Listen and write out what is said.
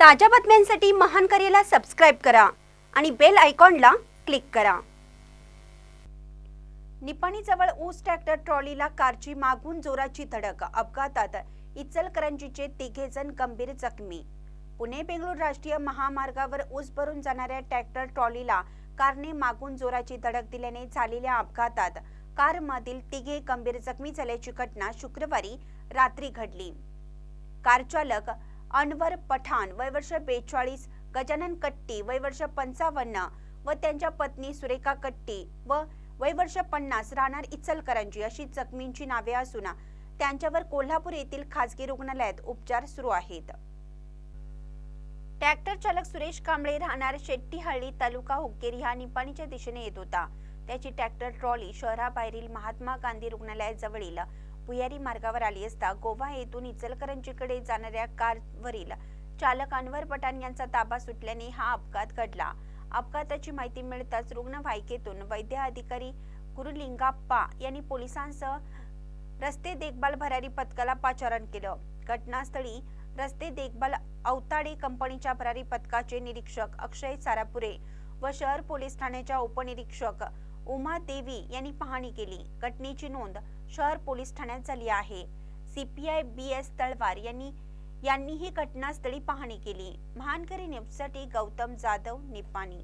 ताज्या बातम्यांसाठी महान करेला सबस्क्राईब करा आणि बेल आयकॉनला क्लिक करा. निपाणीजवळ ऊस ट्रॅक्टर ट्रॉलीला कारची मागून जोराची धडक अपघातात इचलकरंजीचे तिघे जण गंभीर जखमी. पुणे बेंगळूर राष्ट्रीय महामार्गावर ऊस भरून जाणाऱ्या ट्रॅक्टर ट्रॉलीला कारने मागून जोराची धडक दिल्याने झालेल्या अपघातात कारमधील तिघे गंभीर जखमी झाल्याची घटना शुक्रवारी रात्री घडली. कार चालक अनवर पठाण वय वर्ष बेचाळीस गजानन कट्टी वय वर्ष पंचावन्न व त्यांच्या पत्नी सुरेखा कट्टी व वय वर्ष पन्नास राहणार इचलकरंजी अशी जखमींची नावे असून त्यांच्यावर कोल्हापूर येथील खासगी रुग्णालयात उपचार सुरू आहेत. ट्रॅक्टर चालक सुरेश कांबळे राहणार शेट्टीहळ्ळी तालुका हुक्केरी हा निपाणीच्या दिशेने येत होता. त्याची ट्रॅक्टर ट्रॉली शहराबाहेरील महात्मा गांधी रुग्णालयाजवळील भुयारी मार्गावर आली असता गोवा येथून इचलकरंजीकडे जाणाऱ्या कारवरील चालक अनवर पठाण यांचा ताबा सुटल्याने हा अपघात घडला. अपघाताची माहिती मिळताच रुग्णवाहिकेतून वैद्य अधिकारी गुरुलिंगाप्पा यांनी पोलिसांसह रस्ते देखभाल भरारी पथकाला पाचारण केलं. घटनास्थळी रस्ते देखभाल अवताडे कंपनीच्या भरारी पथकाचे निरीक्षक अक्षय सारापुरे व शहर पोलीस ठाण्याच्या उपनिरीक्षक उमा देवी यांनी पाहणी केली. घटनेची नोंद शहर पोलीस ठाण्यात झाली आहे. सीपीआय बी एस तळवार यांनी यांनीही घटनास्थळी पाहणी केली. महानकरी न्यूजसाठी गौतम जाधव निपाणी.